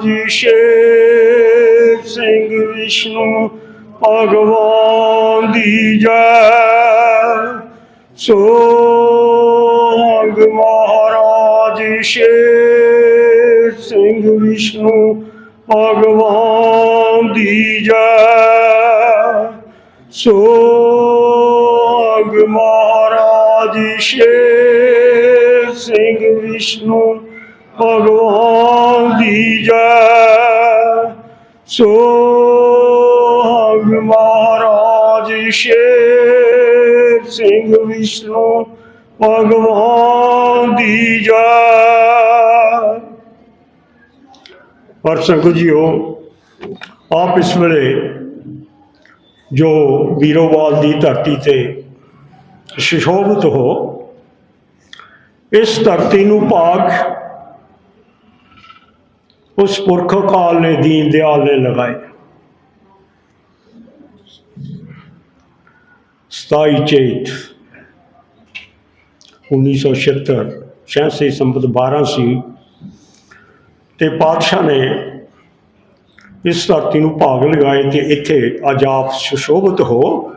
ਮਹਾਰਾਜ ਸ਼ੇਰ ਸਿੰਘ ਵਿਸ਼ਨੂੰ ਭਗਵਾਨ ਦੀ ਜੈ ਸੋਹੰਗ ਮਹਾਰਾਜ ਸ਼ੇਰ ਸਿੰਘ ਵਿਸ਼ਨੂੰ ਭਗਵਾਨ ਦੀ ਜੈ ਸੋਹੰਗ ਮਹਾਰਾਜ ਸੋਹੰਗ ਮਹਾਰਾਜ ਸ਼ੇਰ ਸਿੰਘ ਵਿਸ਼ਨੂੰ ਭਗਵਾਨ ਦੀ ਜੈ। ਪਰ ਸੰਗਤ ਜੀਓ, ਆਪ ਇਸ ਵੇਲੇ ਜੋ ਵੀਰੋਵਾਲ ਦੀ ਧਰਤੀ ਤੇ ਸੁਸ਼ੋਭਿਤ ਹੋ, ਇਸ ਧਰਤੀ ਨੂੰ ਪਾਕ ਉਸ ਪੁਰਖ ਕਾਲ ਨੇ ਦੀਨ ਦਿਆਲ ਨੇ ਲਗਾਏ। 27 ਚੇਤ 1976 ਛਿਆਸੀ ਸੰਬਤ 12 ਸੀ। ਤੇ ਪਾਤਸ਼ਾਹ ਨੇ ਇਸ ਧਰਤੀ ਨੂੰ ਭਾਗ ਲਗਾਏ ਤੇ ਇੱਥੇ ਅੱਜ ਆਪ ਸੁਸ਼ੋਭਿਤ ਹੋ।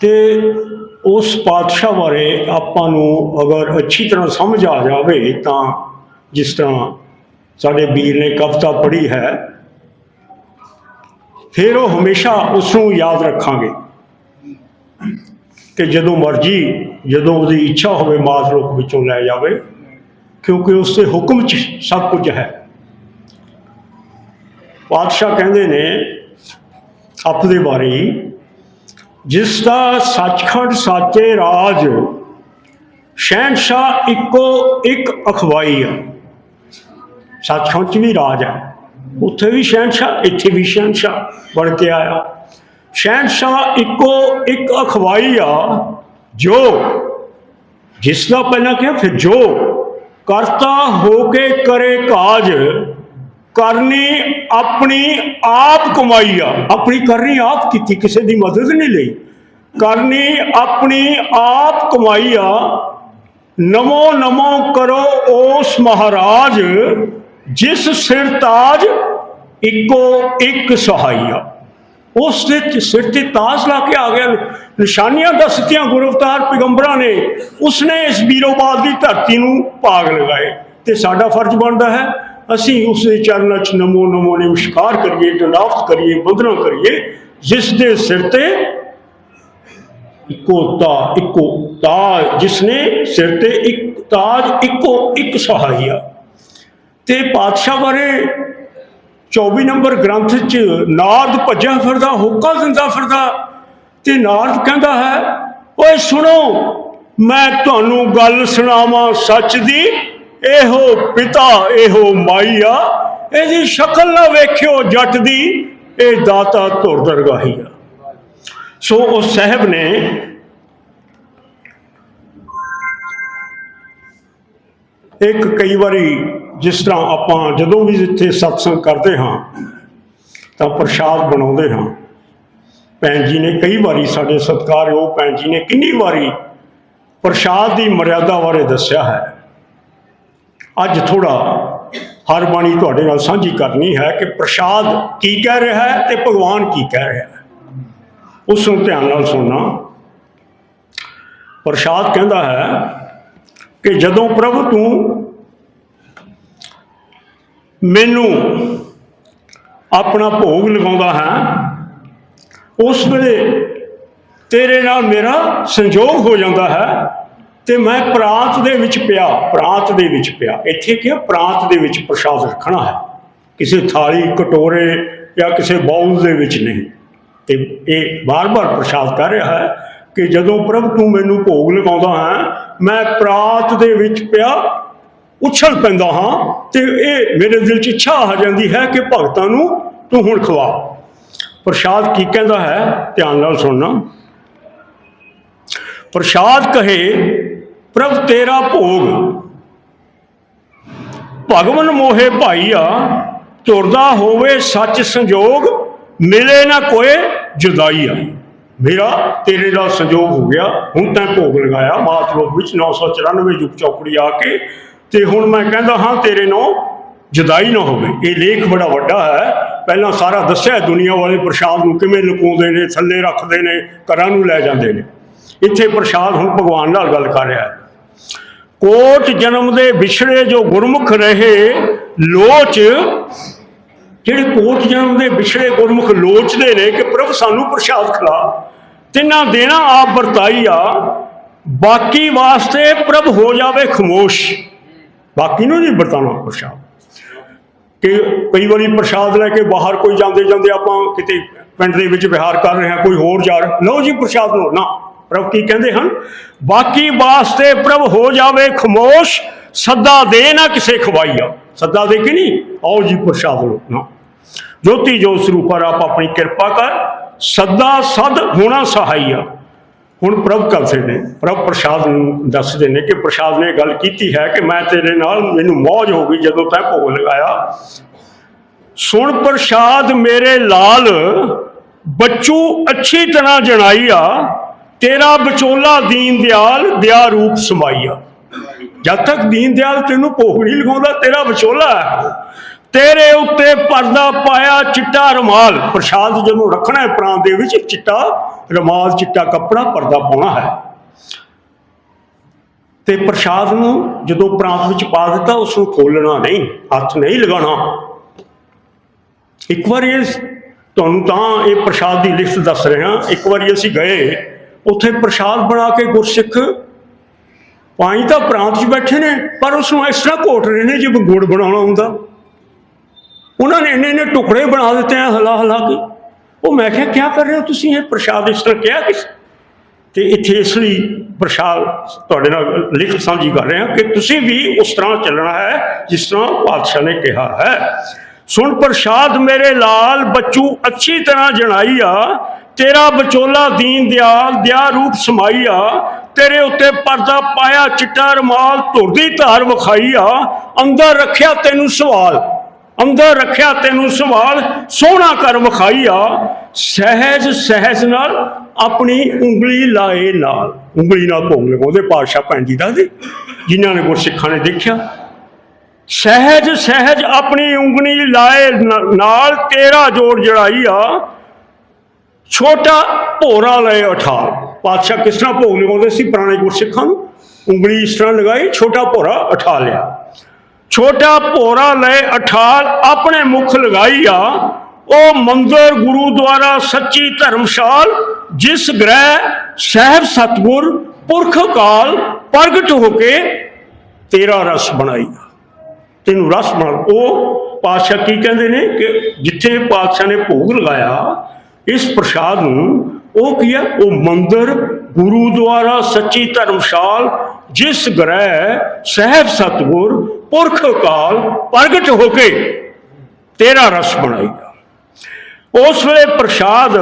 ਤੇ ਉਸ ਪਾਤਸ਼ਾਹ ਬਾਰੇ ਆਪਾਂ ਨੂੰ ਅਗਰ ਅੱਛੀ ਤਰ੍ਹਾਂ ਸਮਝ ਆ ਜਾਵੇ ਤਾਂ ਜਿਸ ਤਰ੍ਹਾਂ ਸਾਡੇ ਵੀਰ ਨੇ ਕਵਿਤਾ ਪੜ੍ਹੀ ਹੈ ਫਿਰ ਉਹ ਹਮੇਸ਼ਾ ਉਸ ਨੂੰ ਯਾਦ ਰੱਖਾਂਗੇ। ਕਿ ਜਦੋਂ ਮਰਜ਼ੀ ਜਦੋਂ ਉਹਦੀ ਇੱਛਾ ਹੋਵੇ ਮਾਤ ਲੋਕ ਵਿੱਚੋਂ ਲੈ ਜਾਵੇ ਕਿਉਂਕਿ ਉਸ ਦੇ ਹੁਕਮ 'ਚ ਸਭ ਕੁਝ ਹੈ। ਪਾਤਸ਼ਾਹ ਕਹਿੰਦੇ ਨੇ ਆਪਦੇ ਬਾਰੇ ਹੀ, ਜਿਸ ਦਾ ਸੱਚਖੰਡ ਸਾਚੇ ਰਾਜ ਸ਼ਹਿਨशाह ਇੱਕੋ ਇੱਕ ਅਖਵਾਈ ਆ। ਸੱਚਖੰਡ ਚ ਵੀ ਰਾਜ ਹੈ ਉੱਥੇ ਵੀ ਸ਼ਹਿਨशाह ਇੱਥੇ ਵੀ ਸ਼ਹਿਨशाह ਬਣ ਕੇ ਆਇਆ। ਸ਼ਹਿਨशाह ਇੱਕੋ ਇੱਕ ਅਖਵਾਈ ਆ, ਜੋ ਜਿਸ ਦਾ ਪਹਿਲਾਂ ਕਿਹਾ, ਫਿਰ ਜੋ ਕਰਤਾ ਹੋ ਕੇ ਕਰੇ ਕਾਜ, ਕਰਨੀ ਆਪਣੀ ਆਪ ਕਮਾਈ ਆ। ਆਪਣੀ ਕਰਨੀ ਆਪ ਕੀਤੀ, ਕਿਸੇ ਦੀ ਮਦਦ ਨਹੀਂ ਲਈ। ਕਰਨੀ ਆਪਣੀ ਆਪ ਕਮਾਈ ਆ। ਨਮੋ ਨਮੋ ਕਰੋ ਉਸ ਮਹਾਰਾਜ, ਜਿਸ ਸਿਰ ਤਾਜ ਇੱਕੋ ਇੱਕ ਸਹਾਈਆ ਉਸ ਦੇ ਚ- ਸਿਰ ਤੇ ਤਾਜ ਲਾ ਕੇ ਆ ਗਿਆ। ਨਿਸ਼ਾਨੀਆਂ ਦੱਸਤੀਆਂ ਗੁਰੂ ਅਵਤਾਰ ਪੈਗੰਬਰਾਂ ਨੇ। ਉਸਨੇ ਇਸ ਬੀਰੋਬਾਦ ਦੀ ਧਰਤੀ ਨੂੰ ਭਾਗ ਲਗਾਏ ਤੇ ਸਾਡਾ ਫਰਜ਼ ਬਣਦਾ ਹੈ, ਅਸੀਂ ਉਸ ਦੇ ਚਰਨਾਂ 'ਚ ਨਮੋ ਨਮੋ ਨਮਸਕਾਰ ਕਰੀਏ ਦੰਡਾਵਤ ਕਰੀਏ ਬੰਦਨਾ ਕਰੀਏ, ਜਿਸ ਦੇ ਸਿਰ ਤੇ ਇੱਕੋ ਤਾ, ਇੱਕੋ ਤਾਜ, ਜਿਸਨੇ ਸਿਰ ਤੇ ਇੱਕ ਤਾਜ, ਇੱਕੋ ਇੱਕ ਸਹਾਈਆ ਤੇ ਪਾਤਸ਼ਾਹ ਬਾਰੇ 24 ਨੰਬਰ ਗ੍ਰੰਥ ਚ ਨਾਰਦ ਭੱਜਿਆ ਫਿਰਦਾ, ਹੋਕਾ ਦਿੰਦਾ ਫਿਰਦਾ, ਤੇ ਨਾਰਦ ਕਹਿੰਦਾ ਹੈ, ਓਏ ਸੁਣੋ, ਮੈਂ ਤੁਹਾਨੂੰ ਗੱਲ ਸੁਣਾਵਾਂ ਸੱਚ ਦੀ, ਇਹੋ ਪਿਤਾ, ਇਹੋ ਮਾਈਆ ਇਹਦੀ ਸ਼ਕਲ ਨਾ ਵੇਖਿਓ ਜੱਟ ਦੀ, ਇਹ ਦਾਤਾ ਧੁਰ ਦਰਗਾਹੀ ਆ। ਸੋ ਉਹ ਸਾਹਿਬ ਨੇ ਇੱਕ ਕਈ ਵਾਰੀ ਜਿਸ ਤਰ੍ਹਾਂ ਆਪਾਂ ਜਦੋਂ ਵੀ ਇੱਥੇ ਸਤਸੰਗ ਕਰਦੇ ਹਾਂ, ਤਾਂ ਪ੍ਰਸ਼ਾਦ ਬਣਾਉਂਦੇ ਹਾਂ। ਭੈਣ ਜੀ ਨੇ ਕਈ ਵਾਰੀ ਸਾਡੇ ਸਤਿਕਾਰਯੋਗ ਭੈਣ ਜੀ ਨੇ ਕਿੰਨੀ ਵਾਰੀ ਪ੍ਰਸ਼ਾਦ ਦੀ ਮਰਿਆਦਾ ਬਾਰੇ ਦੱਸਿਆ ਹੈ। ਅੱਜ ਥੋੜਾ ਹਰ ਬਾਣੀ ਤੁਹਾਡੇ ਨਾਲ ਸਾਂਝੀ ਕਰਨੀ ਹੈ ਕਿ ਪ੍ਰਸ਼ਾਦ ਕੀ ਕਹਿ ਰਿਹਾ ਹੈ ਤੇ ਭਗਵਾਨ ਕੀ ਕਹਿ ਰਿਹਾ ਹੈ। ਉਸ ਨੂੰ ਧਿਆਨ ਨਾਲ ਸੁਣਨਾ। ਪ੍ਰਸ਼ਾਦ ਕਹਿੰਦਾ ਹੈ ਕਿ ਜਦੋਂ ਪ੍ਰਭੂ ਤੂੰ ਮੈਨੂੰ ਆਪਣਾ ਭੋਗ ਲਗਾਉਂਦਾ ਹੈ, ਉਸ ਵੇਲੇ ਤੇਰੇ ਨਾਲ ਮੇਰਾ ਸੰਜੋਗ ਹੋ ਜਾਂਦਾ ਹੈ ਤੇ ਮੈਂ ਪ੍ਰਾਂਤ ਦੇ ਵਿੱਚ ਪਿਆ, ਪ੍ਰਾਂਤ ਦੇ ਵਿੱਚ ਪਿਆ। ਇੱਥੇ ਕੀ ਹੈ? ਪ੍ਰਾਂਤ ਦੇ ਵਿੱਚ ਪ੍ਰਸ਼ਾਦ ਰੱਖਣਾ ਹੈ। ਕਿਸੇ ਥਾਲੀ, ਕਟੋਰੇ ਜਾਂ ਕਿਸੇ ਬਾਉਲ ਦੇ ਵਿੱਚ ਨਹੀਂ। ਤੇ ਇਹ ਬਾਰ-ਬਾਰ ਪ੍ਰਸ਼ਾਦ ਕਰ ਰਿਹਾ ਹੈ ਕਿ ਜਦੋਂ ਪ੍ਰਭ ਤੂੰ ਮੈਨੂੰ ਭੋਗ ਲਗਾਉਂਦਾ ਹੈ, ਮੈਂ ਪ੍ਰਾਤ ਦੇ ਵਿੱਚ ਪਿਆ ਉਛਲ ਪੈਂਦਾ ਹਾਂ ਤੇ ਇਹ ਮੇਰੇ ਦਿਲ 'ਚ ਇੱਛਾ ਆ ਜਾਂਦੀ ਹੈ ਕਿ ਭਗਤਾਂ ਨੂੰ ਤੂੰ ਹੁਣ ਖਵਾ। ਪ੍ਰਸ਼ਾਦ ਕੀ ਕਹਿੰਦਾ ਹੈ? ਧਿਆਨ ਨਾਲ ਸੁਣਨਾ। ਪ੍ਰਸ਼ਾਦ ਕਹੇ, ਪ੍ਰਭ ਤੇਰਾ ਭੋਗ ਭਗਵਨ ਮੋਹੇ ਭਾਈਆ, ਤੁਰਦਾ ਹੋਵੇ ਸੱਚ ਸੰਜੋਗ ਮਿਲੇ ਨਾ ਕੋਏ ਆਈ ਮੇਰਾ ਤੇਰੇ ਨਾਲ ਸੰਜੋਗ ਹੋ ਗਿਆ। ਹੁਣ ਤੈਂ ਭੋਗ ਲਗਾਇਆ ਮਾਤ ਲੋਕ ਵਿੱਚ 994 ਯੁਗ ਚੌਕੜੀ ਆ ਕੇ। ਤੇ ਹੁਣ ਮੈਂ ਕਹਿੰਦਾ ਹਾਂ ਤੇਰੇ ਨਾਲ ਜੁਦਾਈ ਨਾ ਹੋਵੇ। ਇਹ ਲੇਖ ਬੜਾ ਵੱਡਾ ਹੈ। ਪਹਿਲਾਂ ਸਾਰਾ ਦੱਸਿਆ ਦੁਨੀਆ ਵਾਲੇ ਪ੍ਰਸ਼ਾਦ ਨੂੰ ਕਿਵੇਂ ਲੁਕਾਉਂਦੇ ਨੇ, ਥੱਲੇ ਰੱਖਦੇ ਨੇ, ਘਰਾਂ ਨੂੰ ਲੈ ਜਾਂਦੇ ਨੇ। ਇੱਥੇ ਪ੍ਰਸ਼ਾਦ ਹੁਣ ਭਗਵਾਨ ਨਾਲ ਗੱਲ ਕਰ ਰਿਹਾ ਹੈ। ਕੋਟ ਜਨਮ ਦੇ ਵਿਛੜੇ ਜੋ ਗੁਰਮੁਖ ਰਹੇ, ਲੋਚ ਜਿਹੜੇ ਕੋਟ ਜਨਮ ਦੇ ਵਿਛੜੇ ਗੁਰਮੁਖ ਲੋਚਦੇ ਨੇ ਕਿ ਪ੍ਰਭ ਸਾਨੂੰ ਪ੍ਰਸ਼ਾਦ ਖਿਲਾ। ਤਿੰਨਾ ਦੇਣਾ ਆਪ ਵਰਤਾਈਆ ਬਾਕੀ ਵਾਸਤੇ ਪ੍ਰਭ ਹੋ ਜਾਵੇ ਖਮੋਸ਼। ਬਾਕੀ ਨੂੰ ਨਹੀਂ ਵਰਤਾਉਣਾ ਪ੍ਰਸ਼ਾਦ। ਕਿ ਕਈ ਵਾਰੀ ਪ੍ਰਸ਼ਾਦ ਲੈ ਕੇ ਬਾਹਰ ਕੋਈ ਜਾਂਦੇ ਜਾਂਦੇ ਆਪਾਂ ਕਿਤੇ ਪਿੰਡ ਦੇ ਵਿੱਚ ਵਿਹਾਰ ਕਰ ਰਹੇ ਹਾਂ, ਕੋਈ ਹੋਰ ਜਾ ਲਓ ਜੀ ਪ੍ਰਸ਼ਾਦ ਲਓ ਨਾ, ਪ੍ਰਭ ਕੀ ਕਹਿੰਦੇ ਹਨ? ਬਾਕੀ ਵਾਸਤੇ ਪ੍ਰਭ ਹੋ ਜਾਵੇ ਖਮੋਸ਼, ਸੱਦਾ ਦੇ ਨਾ ਕਿਸੇ ਖਵਾਈਆ ਸੱਦਾ ਦੇ ਕੇ ਨਹੀਂ, ਆਓ ਜੀ ਪ੍ਰਸ਼ਾਦ ਲਓ ਨਾ। ਜੋਤੀ ਜੋਤ ਸਰੂਪਰ ਆਪ ਆਪਣੀ ਕਿਰਪਾ ਕਰ, ਸਦਾ ਸਦ ਹੋਣਾ ਸਹਾਈਆ ਹੁਣ ਪ੍ਰਭ ਕਰਦੇ ਨੇ, ਪ੍ਰਭ ਪ੍ਰਸ਼ਾਦ ਨੂੰ ਦੱਸਦੇ ਨੇ ਕਿ ਪ੍ਰਸ਼ਾਦ ਨੇ ਗੱਲ ਕੀਤੀ ਹੈ ਕਿ ਮੈਂ ਤੇਰੇ ਨਾਲ, ਮੈਨੂੰ ਮौज ਹੋ ਗਈ ਜਦੋਂ ਤੈਂ ਭੋਗ ਲਗਾਇਆ। ਸੁਣ ਪ੍ਰਸ਼ਾਦ ਮੇਰੇ ਲਾਲ, ਬੱਚੂ ਅੱਛੀ ਤਰ੍ਹਾਂ ਜਣਾਈਆ ਤੇਰਾ ਵਿਚੋਲਾ ਦੀਨ ਦਿਆਲ, ਦਿਆ ਰੂਪ ਸਮਾਈਆ ਜਦ ਤੱਕ ਦੀਨ ਦਿਆਲ ਤੈਨੂੰ ਭੋਗ ਨਹੀਂ ਲਗਾਉਂਦਾ, ਤੇਰਾ ਵਿਚੋਲਾ ਹੈ। ਤੇਰੇ ਉੱਤੇ ਪਰਦਾ ਪਾਇਆ ਚਿੱਟਾ ਰੁਮਾਲ। ਪ੍ਰਸ਼ਾਦ ਜਦੋਂ ਰੱਖਣਾ ਹੈ ਪ੍ਰਾਂਤ ਦੇ ਵਿੱਚ, ਚਿੱਟਾ ਰੁਮਾਲ, ਚਿੱਟਾ ਕੱਪੜਾ ਪਰਦਾ ਪਾਉਣਾ ਹੈ। ਤੇ ਪ੍ਰਸ਼ਾਦ ਨੂੰ ਜਦੋਂ ਪ੍ਰਾਂਤ ਵਿੱਚ ਪਾ ਦਿੱਤਾ ਉਸ ਨੂੰ ਖੋਲਣਾ ਨਹੀਂ, ਹੱਥ ਨਹੀਂ ਲਗਾਉਣਾ। ਇੱਕ ਵਾਰੀ ਇਹ ਤੁਹਾਨੂੰ ਤਾਂ ਇਹ ਪ੍ਰਸ਼ਾਦ ਦੀ ਲਿਸਟ ਦੱਸ ਰਿਹਾ। ਇੱਕ ਵਾਰੀ ਅਸੀਂ ਗਏ, ਉੱਥੇ ਪ੍ਰਸ਼ਾਦ ਬਣਾ ਕੇ ਗੁਰਸਿੱਖ ਪਾਈ ਤਾਂ ਪ੍ਰਾਂਤ 'ਚ ਬੈਠੇ ਨੇ, ਪਰ ਉਸ ਨੂੰ ਇਸ ਤਰ੍ਹਾਂ ਘੋਟ ਰਹੇ ਨੇ ਜਿਵੇਂ ਗੁੜ ਬਣਾਉਣਾ ਹੁੰਦਾ। ਉਹਨਾਂ ਨੇ ਇੰਨੇ ਇੰਨੇ ਟੁਕੜੇ ਬਣਾ ਦਿੱਤੇ ਆ ਹਲਾ ਹਲਾ ਕੇ। ਉਹ ਮੈਂ ਕਿਹਾ ਕੀ ਕਰ ਰਹੇ ਹੋ ਤੁਸੀਂ? ਇਹ ਪ੍ਰਸ਼ਾਦ ਇਸ ਤਰ੍ਹਾਂ ਕਿਹਾ ਕਿਸ ਤੇ ਇੱਥੇ ਇਸ ਲਈ ਪ੍ਰਸ਼ਾਦ ਤੁਹਾਡੇ ਨਾਲ ਲਿਖਤ ਸਾਂਝੀ ਕਰ ਰਹੇ ਹਾਂ ਕਿ ਤੁਸੀਂ ਵੀ ਉਸ ਤਰ੍ਹਾਂ ਚੱਲਣਾ ਹੈ ਜਿਸ ਤਰ੍ਹਾਂ ਪਾਤਸ਼ਾਹ ਨੇ ਕਿਹਾ ਹੈ। ਸੁਣ ਪ੍ਰਸ਼ਾਦ ਮੇਰੇ ਲਾਲ, ਬੱਚੂ ਅੱਛੀ ਤਰ੍ਹਾਂ ਜਣਾਈ ਆ ਤੇਰਾ ਬਚੋਲਾ ਦੀਨ ਦਿਆਲ ਦਿਆ ਰੂਪ ਸਮਾਈ ਆ ਤੇਰੇ ਉੱਤੇ ਪਰਦਾ ਪਾਇਆ, ਚਿੱਟਾ ਰਮਾਲ ਧੁਰਦੀ ਧਾਰ ਵਿਖਾਈ ਆ ਅੰਦਰ ਰੱਖਿਆ ਤੈਨੂੰ ਸਵਾਲ। ਅੰਦਰ ਰੱਖਿਆ ਤੈਨੂੰ ਸਵਾਲ ਸੋਹਣਾ ਕਰ ਵਿਖਾਈਆ ਸਹਿਜ ਸਹਿਜ ਨਾਲ ਆਪਣੀ ਉਂਗਲੀ ਲਾਏ ਨਾਲ। ਉਂਗਲੀ ਨਾਲ ਭੋਗ ਲਗਾਉਂਦੇ ਪਾਤਸ਼ਾਹ ਭੈਣ ਜੀ ਦਾ ਦੇ ਜਿਨ੍ਹਾਂ ਨੇ ਗੁਰਸਿੱਖਾਂ ਨੇ ਦੇਖਿਆ। ਸਹਿਜ ਸਹਿਜ ਆਪਣੀ ਉਂਗਲੀ ਲਾਏ ਨਾਲ ਤੇਰਾ ਜੋੜ ਜੜਾਈਆ ਛੋਟਾ ਭੋਰਾ ਲਏ ਉਠਾਲ ਪਾਤਸ਼ਾਹ ਕਿਸ ਤਰ੍ਹਾਂ ਭੋਗ ਲਗਾਉਂਦੇ ਸੀ ਪੁਰਾਣੇ ਗੁਰਸਿੱਖਾਂ ਨੂੰ? ਉਂਗਲੀ ਇਸ ਤਰ੍ਹਾਂ ਲਗਾਈ, ਛੋਟਾ ਭੋਰਾ ਉਠਾ ਲਿਆ। ਛੋਟਾ ਭੋਰਾ ਲੈ ਅਠਾਲ ਆਪਣੇ ਮੁਖ ਆ। ਉਹ ਮੰਦਰ ਗੁਰੂ ਦੁਆਰਾ ਸੱਚੀ ਧਰਮਸ਼ਾਲ, ਜਿਸ ਗ੍ਰਹਿ ਸਹਿਬ ਸਤਗੁਰ ਪੁਰਖ ਕਾਲ ਪ੍ਰਗਟ ਹੋ ਕੇ ਤੇਰਾ ਰਸ ਬਣਾਈ ਤੈਨੂੰ ਰਸ ਬਣਾ ਉਹ ਪਾਤਸ਼ਾਹ ਕੀ ਕਹਿੰਦੇ ਨੇ ਕਿ ਜਿੱਥੇ ਪਾਤਸ਼ਾਹ ਨੇ ਭੋਗ ਲਗਾਇਆ, ਇਸ ਪ੍ਰਸ਼ਾਦ ਨੂੰ ਉਹ ਕੀ ਹੈ ਉਹ ਮੰਦਰ ਗੁਰੂ ਦੁਆਰਾ ਸੱਚੀ ਧਰਮਸ਼ਾਲ, ਜਿਸ ਗ੍ਰਹਿ ਸਹਿਬ ਸਤਗੁਰ ਪੁਰਖ ਕਾਲ ਪ੍ਰਗਟ ਹੋ ਕੇ ਤੇਰਾ ਰਸ ਬਣਾਈਗਾ ਉਸ ਵੇਲੇ ਪ੍ਰਸ਼ਾਦ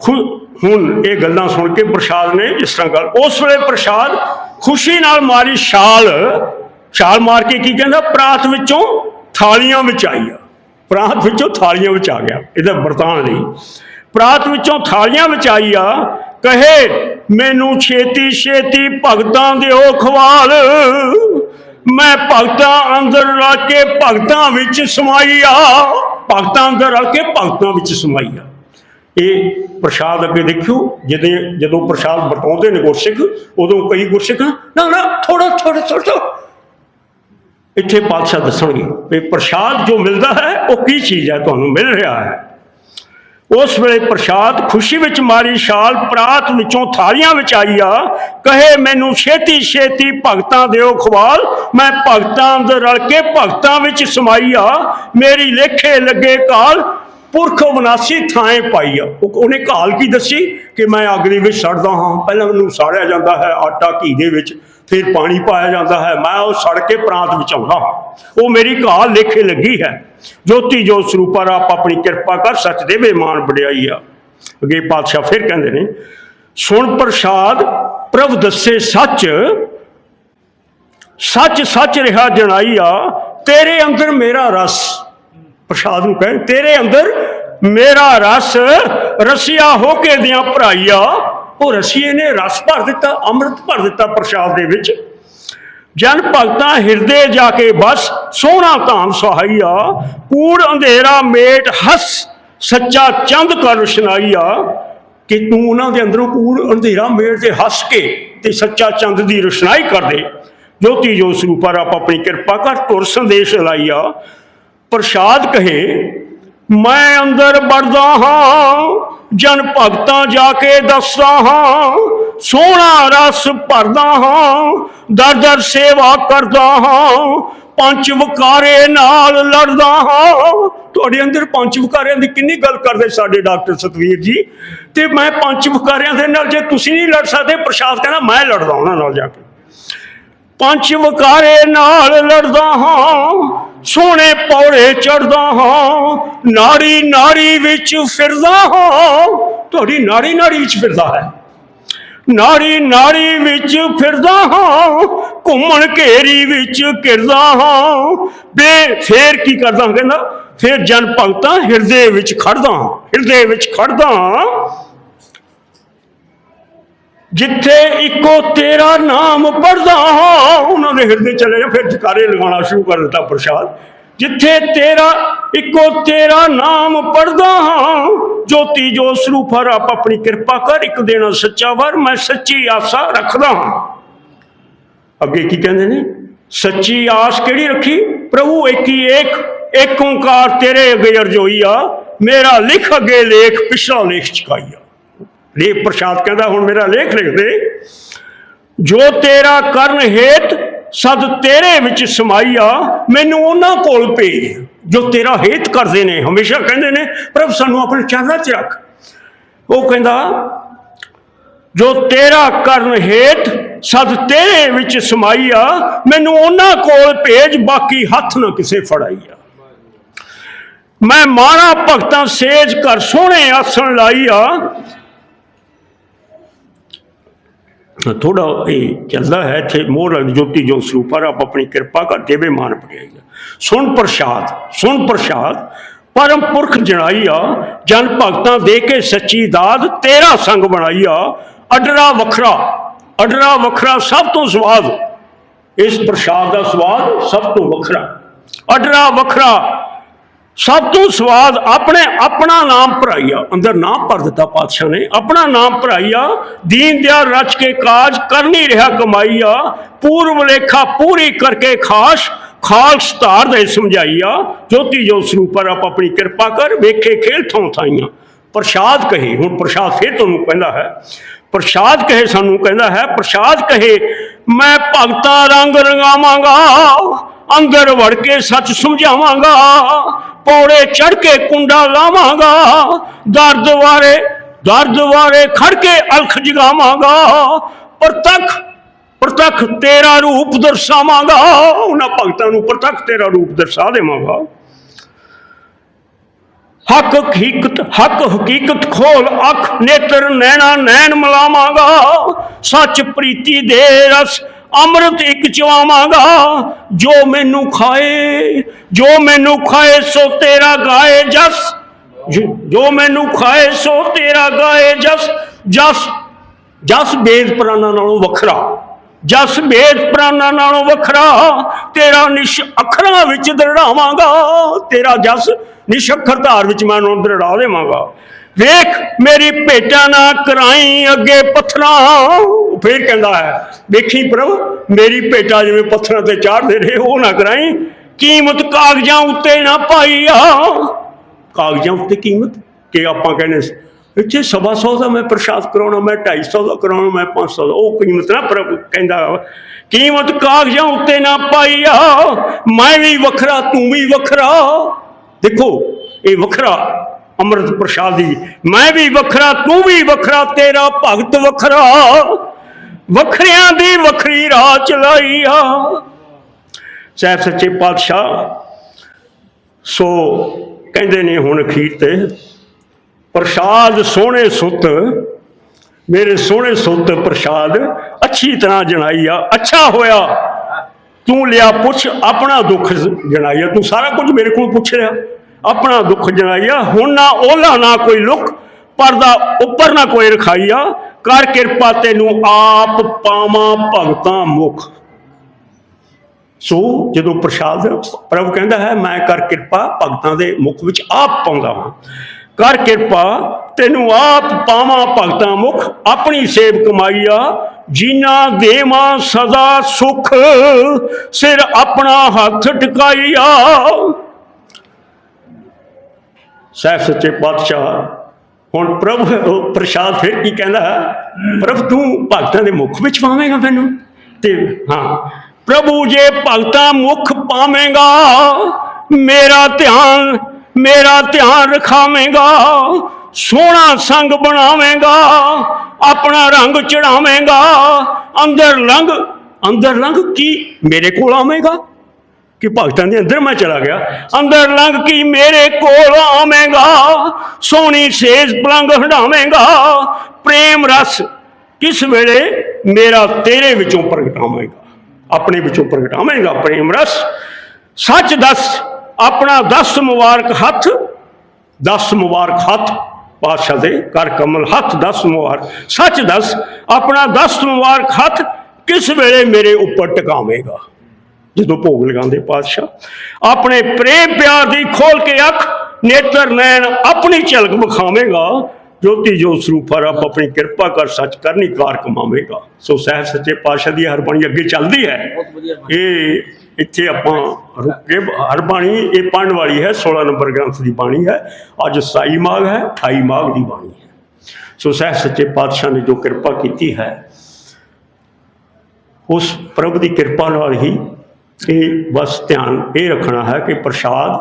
ਖੁ- ਹੁਣ ਇਹ ਗੱਲਾਂ ਸੁਣ ਕੇ ਪ੍ਰਸ਼ਾਦ ਨੇ ਇਸ ਤਰ੍ਹਾਂ ਗੱਲ, ਉਸ ਵੇਲੇ ਪ੍ਰਸ਼ਾਦ ਖੁਸ਼ੀ ਨਾਲ ਮਾਰੀ ਛਾਲ ਛਾਲ ਮਾਰ ਕੇ ਕੀ ਕਹਿੰਦਾ, ਪ੍ਰਾਤ ਵਿੱਚੋਂ ਥਾਲੀਆਂ ਵਿੱਚ ਆਈ ਆ ਪ੍ਰਾਤ ਵਿੱਚੋਂ ਥਾਲੀਆਂ ਵਿੱਚ ਆ ਗਿਆ, ਇਹਦਾ ਵਰਤਾਨ ਲਈ ਪ੍ਰਾਤ ਵਿੱਚੋਂ ਥਾਲੀਆਂ ਵਿੱਚ ਆਈ ਆ ਕਹੇ, ਮੈਨੂੰ ਛੇਤੀ ਛੇਤੀ ਭਗਤਾਂ ਦਿਓ ਖਵਾਲ। ਮੈਂ ਭਗਤਾਂ ਅੰਦਰ ਰਲ ਕੇ ਭਗਤਾਂ ਵਿੱਚ ਸਮਾਈਆ ਭਗਤਾਂ ਅੰਦਰ ਰਲ ਕੇ ਭਗਤਾਂ ਵਿੱਚ ਸਮਾਈਆ ਇਹ ਪ੍ਰਸ਼ਾਦ ਅੱਗੇ ਦੇਖਿਓ ਜਦੋਂ ਜਦੋਂ ਪ੍ਰਸ਼ਾਦ ਵਰਤਾਉਂਦੇ ਨੇ ਗੁਰਸਿੱਖ, ਉਦੋਂ ਕਈ ਗੁਰਸਿੱਖ, ਨਾ ਨਾ ਥੋੜਾ ਥੋੜਾ ਥੋੜਾ ਇੱਥੇ ਪਾਤਸ਼ਾਹ ਦੱਸਣਗੇ ਵੀ ਪ੍ਰਸ਼ਾਦ ਜੋ ਮਿਲਦਾ ਹੈ, ਉਹ ਕੀ ਚੀਜ਼ ਹੈ ਤੁਹਾਨੂੰ ਮਿਲ ਰਿਹਾ ਹੈ। ਉਸ ਵੇਲੇ ਪ੍ਰਸ਼ਾਦ ਖੁਸ਼ੀ ਵਿੱਚ ਮਾਰੀ, ਛਾਲ ਪ੍ਰਾਤ ਵਿੱਚੋਂ ਥਾਲੀਆਂ ਵਿੱਚ ਆਈ ਆ। ਕਹੇ ਮੈਨੂੰ, ਛੇਤੀ ਛੇਤੀ ਭਗਤਾਂ ਦਿਓ ਖਵਾਲ। ਮੈਂ ਭਗਤਾਂ ਅੰਦਰ ਰਲ ਕੇ ਭਗਤਾਂ ਵਿੱਚ ਸਮਾਈਆ ਮੇਰੀ ਲੇਖੇ ਲੱਗੇ ਕਾਲ ਪੁਰਖ ਵਿਨਾਸੀ ਥਾਂ ਪਾਈਆ ਉਹਨੇ ਕਾਲ ਕੀ ਦੱਸੀ? ਕਿ ਮੈਂ ਅੱਗ ਦੇ ਵਿੱਚ ਸੜਦਾ ਹਾਂ। ਪਹਿਲਾਂ ਮੈਨੂੰ ਸਾੜਿਆ ਜਾਂਦਾ ਹੈ ਆਟਾ ਘੀ ਦੇ ਵਿੱਚ, ਫਿਰ ਪਾਣੀ ਪਾਇਆ ਜਾਂਦਾ ਹੈ। ਮੈਂ ਉਹ ਸੜ ਕੇ ਪ੍ਰਾਂਤ ਵਿੱਚ ਆਉਂਦਾ ਹਾਂ। ਉਹ ਮੇਰੀ ਕਾਲ ਲੇਖੇ ਲੱਗੀ ਹੈ। ਜੋਤੀ ਜੋ ਸਰੂਪਾ ਆਪ ਆਪਣੀ ਕਿਰਪਾ ਕਰ ਸੱਚ ਦੇ ਬੇਮਾਨ ਵਡਿਆਈ ਆ। ਅੱਗੇ ਪਾਤਸ਼ਾਹ ਫਿਰ ਕਹਿੰਦੇ ਨੇ, ਸੁਣ ਪ੍ਰਸਾਦ ਪ੍ਰਭ ਦੱਸੇ ਸੱਚ ਸੱਚ ਸੱਚ ਰਿਹਾ ਜਣਾਈਆ ਤੇਰੇ ਅੰਦਰ ਮੇਰਾ ਰਸ। ਪ੍ਰਸਾਦ ਨੂੰ ਕਹਿਣ, ਤੇਰੇ ਅੰਦਰ ਮੇਰਾ ਰਸ, ਰਸੀਆ ਹੋ ਕੇ ਦਿਆਂ ਭਰਾਈਆ। ਉਹ ਰਸੀਏ ਨੇ ਰਸ ਭਰ ਦਿੱਤਾ, ਅੰਮ੍ਰਿਤ ਭਰ ਦਿੱਤਾ ਪ੍ਰਸਾਦ ਦੇ ਵਿੱਚ। ਜਨ ਭਗਤਾਂ ਹਿਰਦੇ ਜਾ ਕੇ ਬਸ, ਸੋਹਣਾ ਧਾਮ ਸਹਾਈਆ ਕੂੜ ਅੰਧੇਰਾ ਮੇਟ ਹੱਸ, ਸੱਚਾ ਚੰਦ ਕਰ ਰੁਸ਼ਨਾਈਆ ਕਿ ਤੂੰ ਉਹਨਾਂ ਦੇ ਅੰਦਰੋਂ ਕੂੜ ਅੰਧੇਰਾ ਮੇਟ ਤੇ ਹੱਸ ਕੇ ਤੇ ਸੱਚਾ ਚੰਦ ਦੀ ਰੁਸ਼ਨਾਈ ਕਰ ਦੇ। ਜੋਤੀ ਜੋ ਸਰੂਪਾ ਰੱਬ ਆਪਣੀ ਕਿਰਪਾ ਕਰ ਤੁਰ ਸੰਦੇਸ਼ ਲਾਈਆ ਪ੍ਰਸ਼ਾਦ ਕਹੇ, ਮੈਂ ਅੰਦਰ ਵੜਦਾ ਹਾਂ, ਜਨ ਭਗਤਾਂ ਜਾ ਕੇ ਦੱਸਦਾ ਹਾਂ, ਸੋਹਣਾ ਰਸ ਭਰਦਾ ਹਾਂ, ਦਰ ਦਰ ਸੇਵਾ ਕਰਦਾ ਹਾਂ ਪੰਜ ਵਕਾਰੇ ਨਾਲ ਲੜਦਾ ਹਾਂ। ਤੁਹਾਡੇ ਅੰਦਰ ਪੰਜ ਵਕਾਰਿਆਂ ਦੀ ਕਿੰਨੀ ਗੱਲ ਕਰਦੇ ਸਾਡੇ ਡਾਕਟਰ ਸਤਵੀਰ ਜੀ? ਤੇ ਮੈਂ ਪੰਜ ਵਕਾਰਿਆਂ ਦੇ ਨਾਲ ਜੇ ਤੁਸੀਂ ਨਹੀਂ ਲੜ ਸਕਦੇ, ਪ੍ਰਸ਼ਾਦ ਕਹਿੰਦਾ ਮੈਂ ਲੜਦਾ ਉਹਨਾਂ ਨਾਲ ਜਾ ਕੇ। ਪੰਜ ਵਕਾਰੇ ਨਾਲ ਲੜਦਾ ਹਾਂ, ਸੋਹਣੇ ਪੌੜੇ ਚੜਦਾ ਹਾਂ ਨਾੜੀ ਨਾੜੀ ਵਿੱਚ ਫਿਰਦਾ ਹਾਂ। ਤੁਹਾਡੀ ਨਾੜੀ ਨਾੜੀ ਵਿੱਚ ਫਿਰਦਾ ਹੈ। ਨਾੜੀ ਨਾੜੀ ਵਿੱਚ ਫਿਰਦਾ ਹਾਂ, ਘੁੰਮਣ ਘੇਰੀ ਵਿੱਚ ਕਿਰਦਾ ਹਾਂ। ਬੇ, ਫੇਰ ਕੀ ਕਰਦਾ ਕਹਿੰਦਾ? ਫੇਰ ਜਨ ਭਗਤਾਂ ਹਿਰਦੇ ਵਿੱਚ ਖੜਦਾ ਹਾਂ, ਹਿਰਦੇ ਵਿੱਚ ਖੜਦਾ ਹਾਂ। ਜਿੱਥੇ ਇੱਕੋ ਤੇਰਾ ਨਾਮ ਪੜਦਾ ਹਾਂ, ਉਹਨਾਂ ਦੇ ਹਿਰਦੇ ਚਲੇ ਜਾ ਫਿਰ ਜਕਾਰੇ ਲਗਾਉਣਾ ਸ਼ੁਰੂ ਕਰ ਦਿੱਤਾ ਪ੍ਰਸ਼ਾਦ। ਜਿੱਥੇ ਤੇਰਾ ਇੱਕੋ ਤੇਰਾ ਨਾਮ ਪੜਦਾ ਹਾਂ ਜੋਤੀ ਜੋ ਸਰੂਪ ਹਰ ਆਪ ਆਪਣੀ ਕਿਰਪਾ ਕਰ ਇੱਕ ਦੇਣਾ ਸੱਚਾ ਵਰ ਮੈਂ ਸੱਚੀ ਆਸਾ ਰੱਖਦਾ ਹਾਂ ਅੱਗੇ ਕੀ ਕਹਿੰਦੇ ਨੇ ਸੱਚੀ ਆਸ ਕਿਹੜੀ ਰੱਖੀ ਪ੍ਰਭੂ ਇੱਕ ਹੀ ਏਕ ਏਕ ਓੰਕਾਰ ਤੇਰੇ ਅੱਗੇ ਅਰਜੋਈਆ ਮੇਰਾ ਲਿਖ ਅੱਗੇ ਲੇਖ ਪਿਛਲਾ ਲੇਖ ਚਕਾਈਆ ਲੇਖ ਪ੍ਰਸ਼ਾਦ ਕਹਿੰਦਾ ਹੁਣ ਮੇਰਾ ਲੇਖ ਲਿਖ ਦੇ ਜੋ ਤੇਰਾ ਕਰਨ ਹੇਤ ਸਦ ਤੇਰੇ ਵਿੱਚ ਸਮਾਈਆ ਮੈਨੂੰ ਉਹਨਾਂ ਕੋਲ ਭੇਜ, ਜੋ ਤੇਰਾ ਹੇਤ ਕਰਦੇ ਨੇ। ਹਮੇਸ਼ਾ ਕਹਿੰਦੇ ਨੇ, ਪ੍ਰਭ ਸਾਨੂੰ ਆਪਣੇ ਚਰਨਾਂ 'ਚ ਰੱਖ। ਉਹ ਕਹਿੰਦਾ, ਜੋ ਤੇਰਾ ਕਰਨ ਹੇਤ ਸਦ ਤੇਰੇ ਵਿੱਚ ਸਮਾਈਆ ਮੈਨੂੰ ਉਹਨਾਂ ਕੋਲ ਭੇਜ, ਬਾਕੀ ਹੱਥ ਨਾ ਕਿਸੇ ਫੜਾਈਆ ਮੈਂ ਮਾਣਾ ਭਗਤਾਂ ਸੇਜ ਕਰ ਸੋਹਣੇ ਆਸਣ ਲਾਈਆ ਥੋੜਾ ਇਹ ਚੱਲਦਾ ਹੈ ਇੱਥੇ ਮੋਰ ਜੋਤੀ ਜੋ ਸਰੂਪਰ ਆਪ ਆਪਣੀ ਕਿਰਪਾ ਕਰ ਦੇਵੇ ਮਾਨ ਪੜਿਆਈਆ ਸੁਣ ਪ੍ਰਸ਼ਾਦ ਸੁਣ ਪ੍ਰਸ਼ਾਦ, ਪਰਮ ਪੁਰਖ ਜਣਾਈਆ, ਜਨ ਭਗਤਾਂ ਦੇ ਕੇ ਸੱਚੀ ਦਾਦ ਤੇਰਾ ਸੰਗ ਬਣਾਈਆ, ਅਡਰਾ ਵੱਖਰਾ ਅਡਰਾ ਵੱਖਰਾ ਸਭ ਤੋਂ ਸਵਾਦ। ਇਸ ਪ੍ਰਸ਼ਾਦ ਦਾ ਸਵਾਦ ਸਭ ਤੋਂ ਵੱਖਰਾ। ਅਡਰਾ ਵੱਖਰਾ ਸਭ ਤੋਂ ਸਵਾਦ ਆਪਣੇ ਆਪਣਾ ਨਾਮ ਭਰਾਈਆ। ਅੰਦਰ ਨਾਮ ਭਰ ਦਿੱਤਾ ਪਾਤਸ਼ਾਹ ਨੇ। ਆਪਣਾ ਨਾਮ ਭਰਾਈਆ। ਦੀਨ ਦਿਆਲ ਰਚ ਕੇ ਕਾਜ ਕਰਨੀ ਰਿਹਾ ਕਮਾਈਆ। ਪੂਰਵ ਲੇਖਾ ਪੂਰੀ ਕਰਕੇ ਖਾਸ, ਖਾਲਸ ਧਾਰ ਦੇ ਸਮਝਾਈਆ। ਜੋਤੀ ਜੋ ਸਰੂਪਰ ਆਪ ਆਪਣੀ ਕਿਰਪਾ ਕਰ, ਵੇਖੇ ਖੇਲ ਥੋਂ ਥਾਈਆਂ। ਪ੍ਰਸ਼ਾਦ ਕਹੇ, ਹੁਣ ਪ੍ਰਸ਼ਾਦ ਫੇਰ ਤੁਹਾਨੂੰ ਕਹਿੰਦਾ ਹੈ। ਪ੍ਰਸ਼ਾਦ ਕਹੇ ਸਾਨੂੰ ਕਹਿੰਦਾ ਹੈ, ਪ੍ਰਸ਼ਾਦ ਕਹੇ, ਮੈਂ ਭਗਤਾ ਰੰਗ ਰੰਗਾਵਾਂਗਾ। ਅੰਦਰ ਵੜ ਕੇ ਸੱਚ ਸਮਝਾਵਾਂਗਾ, ਪੌੜੇ ਚੜ ਕੇ ਕੁੰਡਾ ਲਾਵਾਂਗਾ ਦਰਦ ਵਾਰੇ ਦਰਦ ਵਾਰੇ ਖੜ ਕੇ ਅਲਖ ਜਗਾਵਾਂਗਾ, ਪ੍ਰਤੱਖ ਪ੍ਰਤੱਖ ਤੇਰਾ ਰੂਪ ਦਰਸਾਵਾਂਗਾ, ਉਹਨਾਂ ਭਗਤਾਂ ਨੂੰ ਪ੍ਰਤੱਖ ਤੇਰਾ ਰੂਪ ਦਰਸਾ ਦੇਵਾਂਗਾ। ਹੱਕ ਹਕੀਕਤ ਹੱਕ ਹਕੀਕਤ ਖੋਲ ਅੱਖ, ਨੇਤਰ, ਨੈਣਾ, ਨੈਣ ਮਲਾਵਾਂਗਾ, ਸੱਚ ਪ੍ਰੀਤੀ ਦੇ ਰਸ ਅੰਮ੍ਰਿਤ ਇੱਕ ਚਵਾਵਾਂਗਾ ਜੋ ਮੈਨੂੰ ਖਾਏ, ਜੋ ਮੈਨੂੰ ਖਾਏ ਸੋ ਤੇਰਾ ਗਾਏ ਜਸ ਜੋ ਮੈਨੂੰ ਖਾਏ ਸੋ ਤੇਰਾ ਗਾਏ ਜਸ ਜਸ ਜਸ ਬੇਦ ਪ੍ਰਾਨਾ ਨਾਲੋਂ ਵੱਖਰਾ, ਜਸ ਬੇਦ ਪ੍ਰਾਨਾ ਨਾਲੋਂ ਵੱਖਰਾ, ਤੇਰਾ ਨਿਸ਼ ਅੱਖਰਾਂ ਵਿੱਚ ਦਰੜਾਵਾਂਗਾ, ਤੇਰਾ ਜਸ ਨਿਸ਼ ਅੱਖਰ ਧਾਰ ਵਿੱਚ ਮੈਂ ਉਹਨੂੰ ਦਰੜਾ ਦੇਵਾਂਗਾ। ਵੇਖ ਮੇਰੀ ਭੇਟਾ ਨਾ ਕਰਾਈ, ਅੱਗੇ ਪੱਥਰਾਂ। ਫੇਰ ਕਹਿੰਦਾ ਹੈ, ਵੇਖੀ ਪ੍ਰਭ, ਮੇਰੀ ਭੇਟਾ ਜਿਵੇਂ ਪੱਥਰਾਂ ਤੇ ਚਾੜਦੇ ਰਹੇ ਉਹ ਨਾ ਕਰਾਈ। ਕੀਮਤ ਕਾਗਜ਼ਾਂ ਉੱਤੇ ਨਾ ਪਾਈ ਆ। ਕਾਗਜ਼ਾਂ ਉੱਤੇ ਕੀਮਤ? ਕਿ ਆਪਾਂ ਕਹਿੰਦੇ ਇੱਥੇ ਸਵਾ ਸੌ ਦਾ ਮੈਂ ਪ੍ਰਸ਼ਾਦ ਕਰਾਉਣਾ, ਮੈਂ 250 ਦਾ ਕਰਾਉਣਾ, ਮੈਂ 500 ਦਾ। ਉਹ ਕੀਮਤ ਨਾ ਪਰ ਕਹਿੰਦਾ ਕੀਮਤ ਕਾਗਜ਼ਾਂ ਉੱਤੇ ਨਾ ਪਾਈ ਆ। ਮੈਂ ਵੀ ਵੱਖਰਾ, ਤੂੰ ਵੀ ਵੱਖਰਾ। ਦੇਖੋ, ਇਹ ਵੱਖਰਾ ਅੰਮ੍ਰਿਤ ਪ੍ਰਸ਼ਾਦੀ ਮੈਂ ਵੀ ਵੱਖਰਾ, ਤੂੰ ਵੀ ਵੱਖਰਾ, ਤੇਰਾ ਭਗਤ ਵੱਖਰਾ। ਵੱਖਰਿਆਂ ਦੀ ਵੱਖਰੀ ਰਾਹ ਚਲਾਈ ਆ। ਸਾਹਿਬ ਸੱਚੇ ਪਾਤਸ਼ਾਹ, ਸੋ ਕਹਿੰਦੇ ਨੇ ਹੁਣ ਅਖੀਰ ਤੇ, ਪ੍ਰਸ਼ਾਦ ਸੋਹਣੇ ਸੁੱਤ, ਮੇਰੇ ਸੋਹਣੇ ਸੁੱਤ ਪ੍ਰਸ਼ਾਦ ਅੱਛੀ ਤਰ੍ਹਾਂ ਜਣਾਈ ਆ, ਅੱਛਾ ਹੋਇਆ। ਤੂੰ ਲਿਆ ਪੁੱਛ, ਆਪਣਾ ਦੁੱਖ ਜਣਾਈਆ ਤੂੰ ਸਾਰਾ ਕੁਝ ਮੇਰੇ ਕੋਲ ਪੁੱਛ ਰਿਹਾ। ਆਪਣਾ ਦੁੱਖ ਜਣਾਈਆ ਹੁਣ ਨਾ ਓਲਾ ਨਾ ਕੋਈ ਲੁਕ, ਪਰਦਾ ਉੱਪਰ ਨਾ ਕੋਈ ਰਖਾਈਆ। ਕਰ ਕਿਰਪਾ ਤੈਨੂੰ ਆਪ ਪਾਵਾਂ ਭਗਤਾਂ ਮੁਖ। ਸੋ ਜਦੋਂ ਪ੍ਰਸ਼ਾਦ ਪ੍ਰਭੂ ਕਹਿੰਦਾ ਹੈ, ਮੈਂ ਕਰ ਕਿਰਪਾ ਭਗਤਾਂ ਦੇ ਮੁਖ ਵਿੱਚ ਆਪ ਪਾਉਂਦਾ ਹਾਂ ਕਰ ਕਿਰਪਾ ਤੈਨੂੰ ਆਪ ਪਾਵਾਂ ਭਗਤਾਂ ਮੁਖ। ਆਪਣੀ ਸੇਵ ਕਮਾਈਆ ਜੀਨਾ ਦੇਵਾਂ ਸਦਾ ਸੁਖ। ਸਿਰ ਆਪਣਾ ਹੱਥ ਟਿਕਾਈਆ। ਸਾਹਿਬ ਸੱਚੇ ਪਾਤਸ਼ਾਹ, ਹੁਣ ਪ੍ਰਭੂ ਪ੍ਰਸ਼ਾਦ ਫਿਰ ਕੀ ਕਹਿੰਦਾ? ਪ੍ਰਭ ਤੂੰ ਭਗਤਾਂ ਦੇ ਮੁਖ ਵਿੱਚ ਪਾਵੇਂਗਾ ਮੈਨੂੰ? ਤੇ ਹਾਂ, ਪ੍ਰਭੂ ਜੇ ਭਗਤਾਂ ਮੁਖ ਪਾਵੇਂਗਾ, ਮੇਰਾ ਧਿਆਨ ਮੇਰਾ ਧਿਆਨ ਰਖਾਵੇਂਗਾ, ਸੋਹਣਾ ਸੰਗ ਬਣਾਵੇਂਗਾ, ਆਪਣਾ ਰੰਗ ਚੜਾਵੇਂਗਾ, ਅੰਦਰ ਲੰਘ ਅੰਦਰ ਲੰਘ ਕੀ ਮੇਰੇ ਕੋਲ ਆਵੇਂਗਾ? ਕਿ ਭਗਤਾਂ ਦੇ ਅੰਦਰ ਮੈਂ ਚਲਾ ਗਿਆ। ਅੰਦਰ ਲੰਘ ਕੇ ਮੇਰੇ ਕੋਲ ਆਵੇਂਗਾ, ਸੋਹਣੀ ਸੇਜ ਪਲੰਗ ਹੰਡਾਵੇਂਗਾ ਪ੍ਰੇਮ ਰਸ ਕਿਸ ਵੇਲੇ ਮੇਰਾ ਤੇਰੇ ਵਿੱਚੋਂ ਪ੍ਰਗਟਾਵੇਂਗਾ? ਆਪਣੇ ਵਿੱਚੋਂ ਪ੍ਰਗਟਾਵੇਂਗਾ ਪ੍ਰੇਮ ਰਸ? ਸੱਚ ਦੱਸ, ਆਪਣਾ ਦਸ ਮੁਬਾਰਕ ਹੱਥ, ਦਸ ਮੁਬਾਰਕ ਹੱਥ, ਪਾਤਸ਼ਾਹ ਦੇ ਕਰ ਕਮਲ ਹੱਥ ਦਸ ਮੁਬਾਰਕ। ਸੱਚ ਦੱਸ, ਆਪਣਾ ਦਸ ਮੁਬਾਰਕ ਹੱਥ ਕਿਸ ਵੇਲੇ ਮੇਰੇ ਉੱਪਰ ਟਿਕਾਵੇਂਗਾ? ਜਦੋਂ ਭੋਗ ਲਗਾਉਂਦੇ ਪਾਤਸ਼ਾਹ ਆਪਣੇ ਪ੍ਰੇਮ ਪਿਆਰ ਦੀ ਖੋਲ ਕੇ ਅੱਖ ਨੇਤਰ ਨੈਣ ਆਪਣੀ ਝਲਕ ਵਿਖਾਵੇਂਗਾ ਜੋਤੀ ਜੋ ਸਰੂਪ ਆਪ ਆਪਣੀ ਕਿਰਪਾ ਕਰ ਸੱਚ ਕਰਨੀ ਕਾਰ ਕਮਾਵੇਗਾ। ਸੋ ਸਹਿਬ ਸੱਚੇ ਪਾਤਸ਼ਾਹ ਦੀ ਹਰ ਬਾਣੀ ਅੱਗੇ ਚੱਲਦੀ ਹੈ। ਇਹ ਇੱਥੇ ਆਪਾਂ ਰੁਕ ਕੇ ਹਰ ਬਾਣੀ ਇਹ ਪੜ੍ਹਨ ਵਾਲੀ ਹੈ 16 ਨੰਬਰ ਗ੍ਰੰਥ ਦੀ ਬਾਣੀ ਹੈ। ਅੱਜ 27 ਮਾਘ ਹੈ 28 ਮਾਘ ਦੀ ਬਾਣੀ ਹੈ। ਸੋ ਸਹਿਬ ਸੱਚੇ ਪਾਤਸ਼ਾਹ ਨੇ ਜੋ ਕਿਰਪਾ ਕੀਤੀ ਹੈ ਉਸ ਪ੍ਰਭੂ ਦੀ ਕਿਰਪਾ ਨਾਲ ਹੀ ਇਹ ਬਸ ਧਿਆਨ ਇਹ ਰੱਖਣਾ ਹੈ ਕਿ ਪ੍ਰਸ਼ਾਦ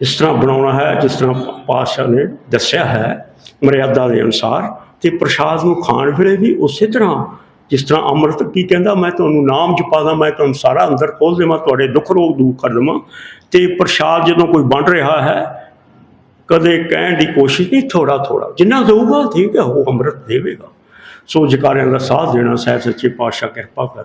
ਇਸ ਤਰ੍ਹਾਂ ਬਣਾਉਣਾ ਹੈ, ਜਿਸ ਤਰ੍ਹਾਂ ਪਾਤਸ਼ਾਹ ਨੇ ਦੱਸਿਆ ਹੈ ਮਰਿਆਦਾ ਦੇ ਅਨੁਸਾਰ, ਤੇ ਪ੍ਰਸ਼ਾਦ ਨੂੰ ਖਾਣ ਵੇਲੇ ਵੀ ਉਸੇ ਤਰ੍ਹਾਂ, ਜਿਸ ਤਰ੍ਹਾਂ ਅੰਮ੍ਰਿਤ ਕੀ ਕਹਿੰਦਾ, ਮੈਂ ਤੁਹਾਨੂੰ ਨਾਮ ਜਪਾ ਦਾਂ, ਮੈਂ ਤੁਹਾਨੂੰ ਸਾਰਾ ਅੰਦਰ ਖੋਲ ਦੇਵਾਂ, ਤੁਹਾਡੇ ਦੁੱਖ ਰੋਗ ਦੂਰ ਕਰ ਦੇਵਾਂ। ਤੇ ਪ੍ਰਸ਼ਾਦ ਜਦੋਂ ਕੋਈ ਵੰਡ ਰਿਹਾ ਹੈ, ਕਦੇ ਕਹਿਣ ਦੀ ਕੋਸ਼ਿਸ਼ ਨਹੀਂ ਥੋੜਾ ਥੋੜਾ ਜਿੰਨਾ ਦਊਗਾ ਠੀਕ ਹੈ, ਉਹ ਅੰਮ੍ਰਿਤ ਦੇਵੇਗਾ। ਸੋ ਜਕਾਰਿਆਂ ਦਾ ਸਾਥ ਦੇਣਾ, ਸਾਹਿਬ ਸੱਚੇ ਪਾਤਸ਼ਾਹ, ਕਿਰਪਾ ਕਰ।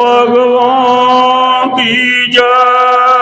ਭਗਵਾਨ ਕੀ ਜੈ